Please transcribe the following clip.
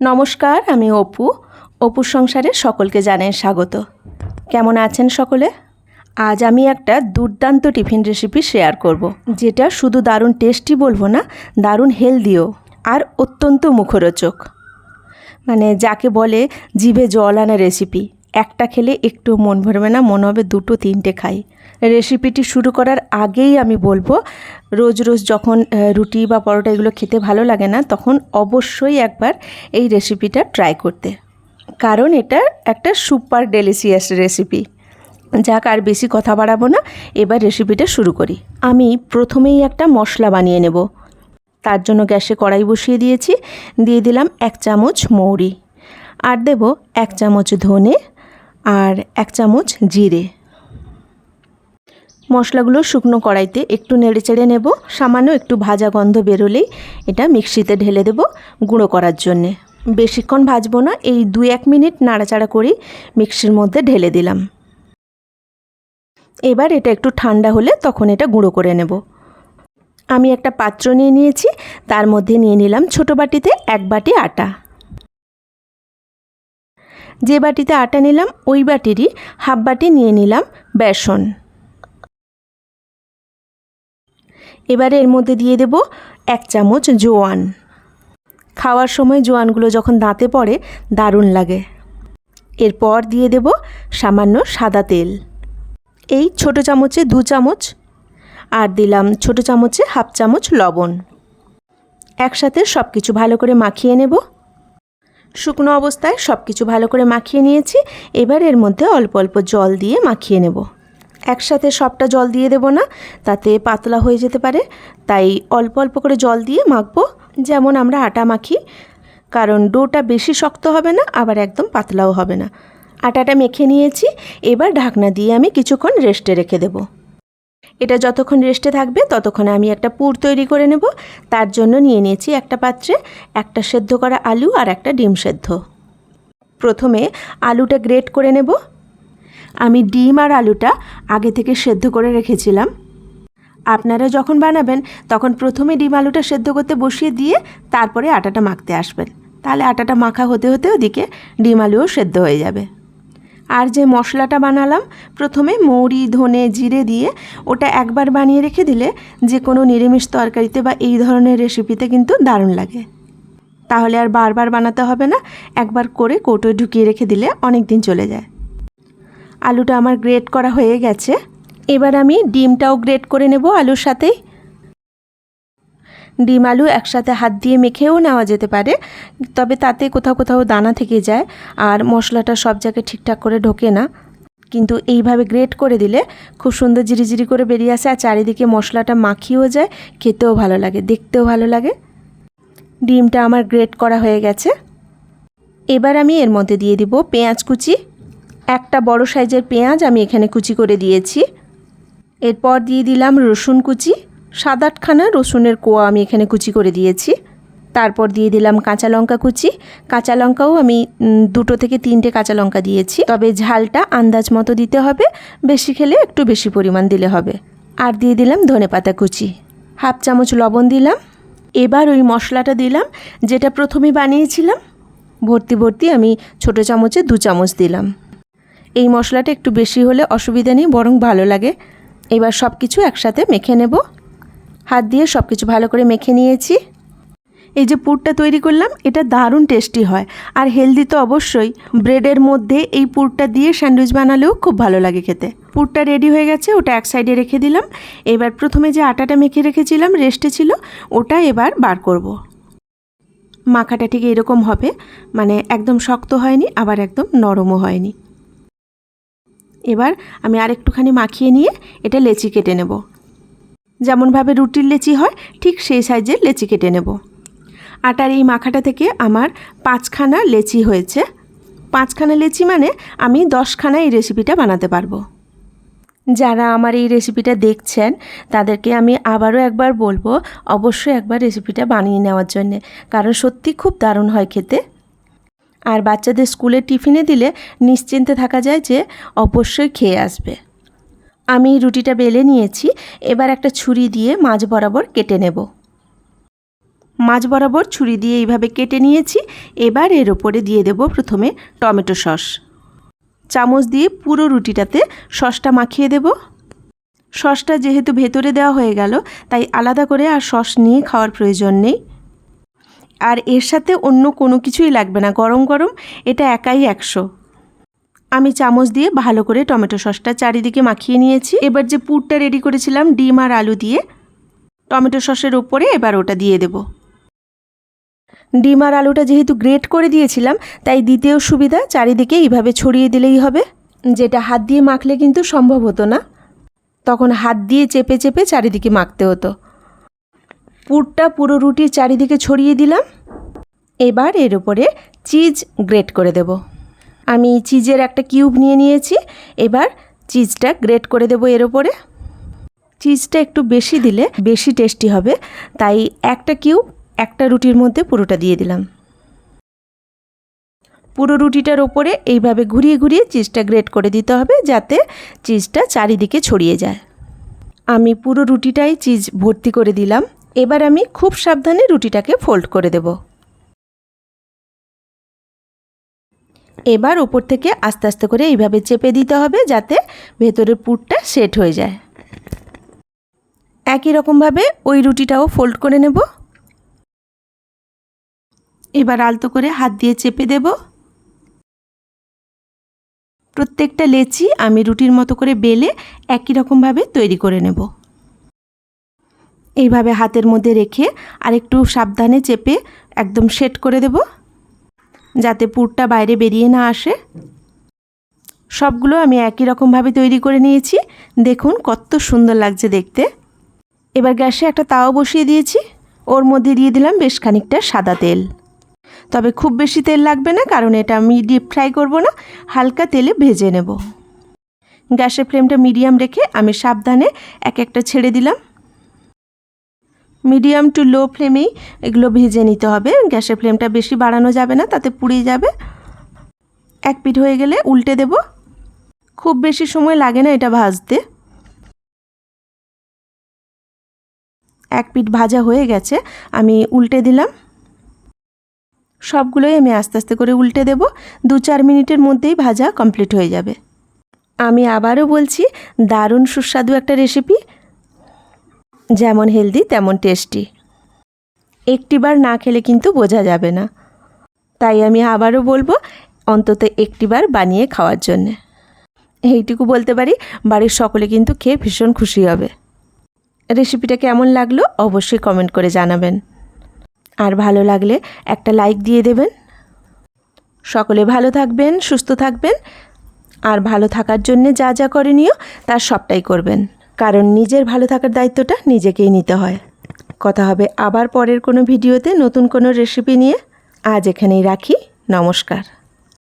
নমস্কার, আমি অপু। অপু সংসারে সকলকে জানাই স্বাগত। কেমন আছেন সকলে? আজ আমি একটা দুর্দান্ত টিফিন রেসিপি শেয়ার করব। যেটা শুধু দারুণ টেস্টি বলব না, দারুণ হেলদিও আর অত্যন্ত মুখরোচক। মানে যাকে বলে জিভে জল আনা রেসিপি একটা খেলে একটু মন ভরবে না, মনে হবে দুটো তিনটে খাই। রেসিপিটি শুরু করার আগেই আমি বলব, রোজ রোজ যখন রুটি বা পরোটা এগুলো খেতে ভালো লাগে না, তখন অবশ্যই একবার এই রেসিপিটা ট্রাই করতে। কারণ এটা একটা সুপার ডেলিসিয়াস রেসিপি যাক, আর বেশি কথা বাড়াবো না, এবার রেসিপিটা শুরু করি। আমি প্রথমেই একটা মশলা বানিয়ে নেব। তার জন্য গ্যাসে কড়াই বসিয়ে দিয়েছি, দিয়ে দিলাম এক চামচ মৌরি। আর দেব এক চামচ ধনে আর এক চামচ জিরে। মশলাগুলো শুকনো কড়াইতে একটু নেড়ে চেড়ে নেব। সামান্য একটু ভাজা গন্ধ বেরোলেই এটা মিক্সিতে ঢেলে দেব গুঁড়ো করার জন্যে। বেশিক্ষণ ভাজবো না, এই দু এক মিনিট নাড়াচাড়া করেই মিক্সির মধ্যে ঢেলে দিলাম। এবার এটা একটু ঠান্ডা হলে তখন এটা গুঁড়ো করে নেব। আমি একটা পাত্র নিয়ে নিয়েছি, তার মধ্যে নিয়ে নিলাম ছোটো বাটিতে এক বাটি আটা। যে বাটিতে আটা নিলাম, ওই বাটিরই হাফ বাটি নিয়ে নিলাম বেসন। এবারে এর মধ্যে দিয়ে দেব এক চামচ জোয়ান। খাওয়ার সময় জোয়ানগুলো যখন দাঁতে পড়ে, দারুণ লাগে। এরপর দিয়ে দেব সামান্য সাদা তেল। এই ছোটো চামচে দু চামচ আর দিলাম ছোটো চামচে হাফ চামচ লবণ। একসাথে সব কিছু ভালো করে মাখিয়ে নেব। শুকনো অবস্থায় সব কিছু ভালো করে মাখিয়ে নিয়েছি। এবার এর মধ্যে অল্প অল্প জল দিয়ে মাখিয়ে নেব। একসাথে সবটা জল দিয়ে দেব না, তাতে পাতলা হয়ে যেতে পারে। তাই অল্প অল্প করে জল দিয়ে মাখবো, যেমন আমরা আটা মাখি। কারণ ডোটা বেশি শক্ত হবে না, আবার একদম পাতলাও হবে না। আটাটা মেখে নিয়েছি। এবার ঢাকনা দিয়ে আমি কিছুক্ষণ রেস্টে রেখে দেবো। এটা যতক্ষণ রেস্টে থাকবে, ততক্ষণে আমি একটা পুর তৈরি করে নেব। তার জন্য নিয়ে নিয়েছি একটা পাত্রে একটা সেদ্ধ করা আলু আর একটা ডিম সেদ্ধ। প্রথমে আলুটা গ্রেট করে নেব। আমি ডিম আর আলুটা আগে থেকে সেদ্ধ করে রেখেছিলাম। আপনারা যখন বানাবেন, তখন প্রথমে ডিম আলুটা সেদ্ধ করতে বসিয়ে দিয়ে তারপরে আটাটা মাখতে আসবেন। তাহলে আটাটা মাখা হতে হতে ওদিকে ডিম আলুও সেদ্ধ হয়ে যাবে। আর যে মশলাটা বানালাম, প্রথমে মৌরি, ধনে, জিরে দিয়ে ওটা একবার বানিয়ে রেখে দিলে যে কোনো নিরামিষ তরকারিতে বা এই ধরনের রেসিপিতে কিন্তু দারুণ লাগে। তাহলে আর বারবার বানাতে হবে না, একবার করে কৌটোয় ঢুকিয়ে রেখে দিলে অনেক দিন চলে যায়। আলুটা আমার গ্রেট করা হয়ে গেছে। এবার আমি ডিমটাও গ্রেট করে নেব আলুর সাথেই। ডিম, আলু একসাথে হাত দিয়ে মেখেও নেওয়া যেতে পারে। তবে তাতে কোথাও কোথাও দানা থেকে যায় আর মশলাটা সব জায়গায় ঠিকঠাক করে ঢোকে না। কিন্তু এইভাবে গ্রেট করে দিলে খুব সুন্দর জিরিজিরি করে বেরিয়ে আসে আর চারিদিকে মশলাটা মাখিয়েও যায়, খেতেও ভালো লাগে, দেখতেও ভালো লাগে। ডিমটা আমার গ্রেট করা হয়ে গেছে। এবার আমি এর মধ্যে দিয়ে দিব পেঁয়াজ কুচি। একটা বড় সাইজের পেঁয়াজ আমি এখানে কুচি করে দিয়েছি। এরপর দিয়ে দিলাম রসুন কুচি। সাত আটখানা রসুনের কোয়া আমি এখানে কুচি করে দিয়েছি। তারপর দিয়ে দিলাম কাঁচা লঙ্কা কুচি। কাঁচা লঙ্কাও আমি দুটো থেকে তিনটে কাঁচা লঙ্কা দিয়েছি। তবে ঝালটা আন্দাজ মতো দিতে হবে। বেশি খেলে একটু বেশি পরিমাণ দিলে হবে। আর দিয়ে দিলাম ধনেপাতা কুচি। হাফ চামচ লবণ দিলাম। এবার ওই মশলাটা দিলাম, যেটা প্রথমে বানিয়েছিলাম। ভর্তি ভর্তি আমি ছোটো চামচে দু চামচ দিলাম। এই মশলাটা একটু বেশি হলে অসুবিধা নেই, বরং ভালো লাগে। এবার সব কিছু একসাথে মেখে নেব। হাত দিয়ে সব কিছু ভালো করে মেখে নিয়েছি। এই যে পুরটা তৈরি করলাম, এটা দারুণ টেস্টি হয়। আর হেলদি তো অবশ্যই। ব্রেডের মধ্যে এই পুরটা দিয়ে স্যান্ডউইচ বানালেও খুব ভালো লাগে খেতে। পুরটা রেডি হয়ে গেছে, ওটা এক সাইডে রেখে দিলাম। এবার প্রথমে যে আটাটা মেখে রেখেছিলাম, রেস্টে ছিল, ওটা এবার বার করব। মাখাটা ঠিক এরকম হবে মানে একদম শক্ত হয়নি, আবার একদম নরমও হয়নি। এবার আমি আর একটুখানি মাখিয়ে নিয়ে এটা লেচি কেটে নেব। যেমনভাবে রুটির লেচি হয়, ঠিক সেই সাইজের লেচি কেটে নেব। আটার এই মাখাটা থেকে আমার পাঁচখানা লেচি হয়েছে। পাঁচখানা লেচি মানে আমি দশখানা এই রেসিপিটা বানাতে পারব। যারা আমার এই রেসিপিটা দেখছেন, তাদেরকে আমি আবারও একবার বলব, অবশ্যই একবার রেসিপিটা বানিয়ে নেওয়ার জন্যে, কারণ সত্যি খুব দারুণ হয় খেতে। আর বাচ্চাদের স্কুলে টিফিনে দিলে নিশ্চিন্তে থাকা যায় যে, অবশ্যই খেয়ে আসবে। আমি রুটিটা বেলে নিয়েছি, এবার একটা ছুরি দিয়ে মাঝ বরাবর কেটে নেব। মাছ বরাবর ছুরি দিয়ে এইভাবে কেটে নিয়েছি, এবার এর ওপরে দিয়ে দেব প্রথমে টমেটো সস। চামচ দিয়ে পুরো রুটিটাতে সসটা মাখিয়ে দেব। সসটা যেহেতু ভেতরে দেওয়া হয়ে গেল, তাই আলাদা করে আর সস নিয়ে খাওয়ার প্রয়োজন নেই। আর এর সাথে অন্য কোনো কিছুই লাগবে না, গরম গরম, এটা একাই একশো। আমি চামচ দিয়ে ভালো করে টমেটো সসটা চারিদিকে মাখিয়ে নিয়েছি। এবার যে পুরটা রেডি করেছিলাম, ডিম আর আলু দিয়ে, টমেটো সসের ওপরে এবার ওটা দিয়ে দেব। ডিম আর আলুটা যেহেতু গ্রেট করে দিয়েছিলাম, তাই দিতেও সুবিধা, চারিদিকে এইভাবে ছড়িয়ে দিলেই হবে। যেটা হাত দিয়ে মাখলে কিন্তু সম্ভব হতো না। তখন হাত দিয়ে চেপে চেপে চারিদিকে মাখতে হতো। পুরটা পুরো রুটির চারিদিকে ছড়িয়ে দিলাম। এবার এর উপরে চিজ গ্রেট করে দেব। আমি চিজের একটা কিউব নিয়ে নিয়েছি। এবার চিজটা গ্রেট করে দেব এর ওপরে। চিজটা একটু বেশি দিলে বেশি টেস্টি হবে। তাই একটা কিউব, একটা রুটির মধ্যে পুরোটা দিয়ে দিলাম। পুরো রুটিটার ওপরে এইভাবে ঘুরিয়ে ঘুরিয়ে চিজটা গ্রেট করে দিতে হবে যাতে চিজটা চারিদিকে ছড়িয়ে যায়। আমি পুরো রুটিটাই চিজ ভর্তি করে দিলাম। এবার আমি খুব সাবধানে রুটিটাকে ফোল্ড করে দেব। এবার ওপর থেকে আস্তে আস্তে করে এইভাবে চেপে দিতে হবে যাতে ভেতরের পুরটা সেট হয়ে যায়। একই রকমভাবে ওই রুটিটাও ফোল্ড করে নেব। এবার আলতো করে হাত দিয়ে চেপে দেব। প্রত্যেকটা লেচি আমি রুটির মতো করে বেলে একই রকমভাবে তৈরি করে নেব। এইভাবে হাতের মধ্যে রেখে আর একটু সাবধানে চেপে একদম সেট করে দেব। যাতে পুরটা বাইরে বেরিয়ে না আসে। সবগুলো আমি একই রকমভাবে তৈরি করে নিয়েছি। দেখুন কত সুন্দর লাগছে দেখতে। এবার গ্যাসে একটা তাওয়া বসিয়ে দিয়েছি। ওর মধ্যে দিয়ে দিলাম বেশ খানিকটা সাদা তেল। তবে খুব বেশি তেল লাগবে না, কারণ এটা আমি ডিপ ফ্রাই করব না, হালকা তেলে ভেজে নেব। গ্যাসের ফ্লেমটা মিডিয়াম রেখে আমি সাবধানে এক একটা ছেড়ে দিলাম। মিডিয়াম টু লো ফ্লেমেই এগুলো ভেজে নিতে হবে। গ্যাসের ফ্লেমটা বেশি বাড়ানো যাবে না, তাতে পুড়ে যাবে। এক পিঠ হয়ে গেলে উল্টে দেব। খুব বেশি সময় লাগে না এটা ভাজতে। এক পিঠ ভাজা হয়ে গেছে, আমি উল্টে দিলাম। সবগুলোই আমি আস্তে আস্তে করে উল্টে দেব। দু চার মিনিটের মধ্যেই ভাজা কমপ্লিট হয়ে যাবে। আমি আবারও বলছি, দারুণ সুস্বাদু একটা রেসিপি। যেমন হেলদি তেমন টেস্টি একটিবার না খেলে কিন্তু বোঝা যাবে না। তাই আমি আবারও বলব, অন্তত একটিবার বানিয়ে খাওয়ার জন্যে। এইটুকু বলতে পারি, বাড়ির সকলে কিন্তু খেয়ে ভীষণ খুশি হবে। রেসিপিটা কেমন লাগল অবশ্যই কমেন্ট করে জানাবেন। আর ভালো লাগলে একটা লাইক দিয়ে দেবেন। সকলে ভালো থাকবেন, সুস্থ থাকবেন। আর ভালো থাকার জন্যে যা যা করণীয় তার সবটাই করবেন। কারণ নিজের ভালো থাকার দায়িত্বটা নিজেকেই নিতে হয়। কথা হবে আবার পরের কোনো ভিডিওতে নতুন কোনো রেসিপি নিয়ে। আজ এখানেই রাখি। নমস্কার।